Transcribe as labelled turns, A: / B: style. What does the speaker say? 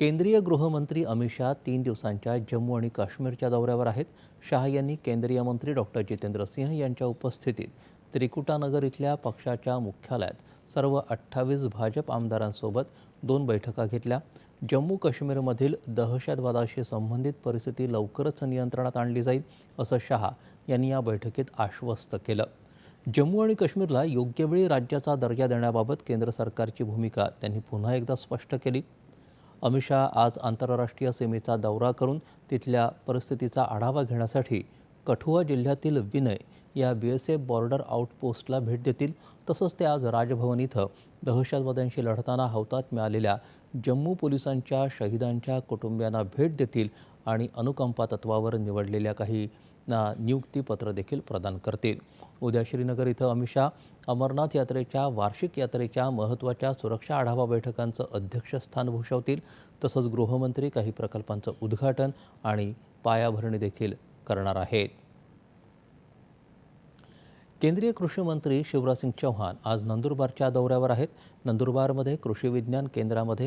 A: केंद्रीय गृहमंत्री अमित शहा तीन दिवसांच्या जम्मू आणि काश्मीरच्या दौऱ्यावर आहेत. शहा यांनी केंद्रीय मंत्री डॉक्टर जितेंद्र सिंह यांच्या उपस्थितीत त्रिकुटानगर इथल्या पक्षाच्या मुख्यालयात सर्व अठ्ठावीस भाजप आमदारांसोबत दोन बैठका घेतल्या. जम्मू काश्मीरमधील दहशतवादाशी संबंधित परिस्थिती लवकरच नियंत्रणात आणली जाईल असं शहा यांनी या बैठकीत आश्वस्त केलं. जम्मू आणि काश्मीरला योग्य वेळी राज्याचा दर्जा देण्याबाबत केंद्र सरकारची भूमिका त्यांनी पुन्हा एकदा स्पष्ट केली. अमित शहा आज आंतरराष्ट्रीय सीमेचा दौरा करून तिथल्या परिस्थितीचा आढावा घेण्यासाठी कठुआ जिल्ह्यातील विनय या बी एस एफ बॉर्डर आउटपोस्टला भेट देतील. तसंच ते आज राजभवन इथं दहशतवाद्यांशी लढताना हौतात्म्य आलेल्या जम्मू पोलिसांच्या शहिदांच्या कुटुंबियांना भेट देतील आणि अनुकंपा तत्वावर निवडलेल्या काही ना नियुक्तीपत्र देखील प्रदान करतील. उद्या श्रीनगर इथं अमित शाह अमरनाथ यात्रेच्या वार्षिक यात्रेच्या महत्त्वाच्या सुरक्षा आढावा बैठकांचं अध्यक्षस्थान भूषवतील. तसंच गृहमंत्री काही प्रकल्पांचं उद्घाटन आणि पायाभरणी देखील करणार आहेत. केंद्रीय कृषी मंत्री शिवराज सिंग चौहान आज नंदुरबारच्या दौऱ्यावर आहेत. नंदुरबारमध्ये कृषी विज्ञान केंद्रामध्ये